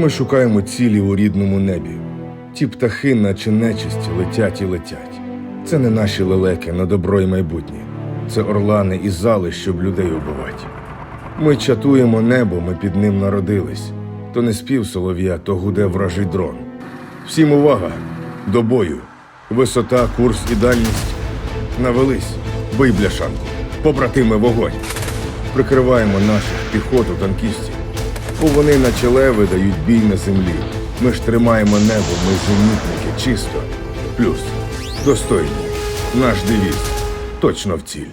Ми шукаємо цілі у рідному небі. Ті птахи, наче нечисть, летять і летять. Це не наші лелеки на добро і майбутнє. Це орлани і зали, щоб людей убивати. Ми чатуємо небо, ми під ним народились. То не спів солов'я, то гуде вражий дрон. Всім увага! До бою! Висота, курс і дальність. Навелись, бий бляшанку, побратими вогонь. Прикриваємо наших піхоту, танкістів. Бо вони на чоле видають бій на землі. Ми ж тримаємо небо, ми зенітники, чисто. Плюс достойні. Наш девіз точно в ціль.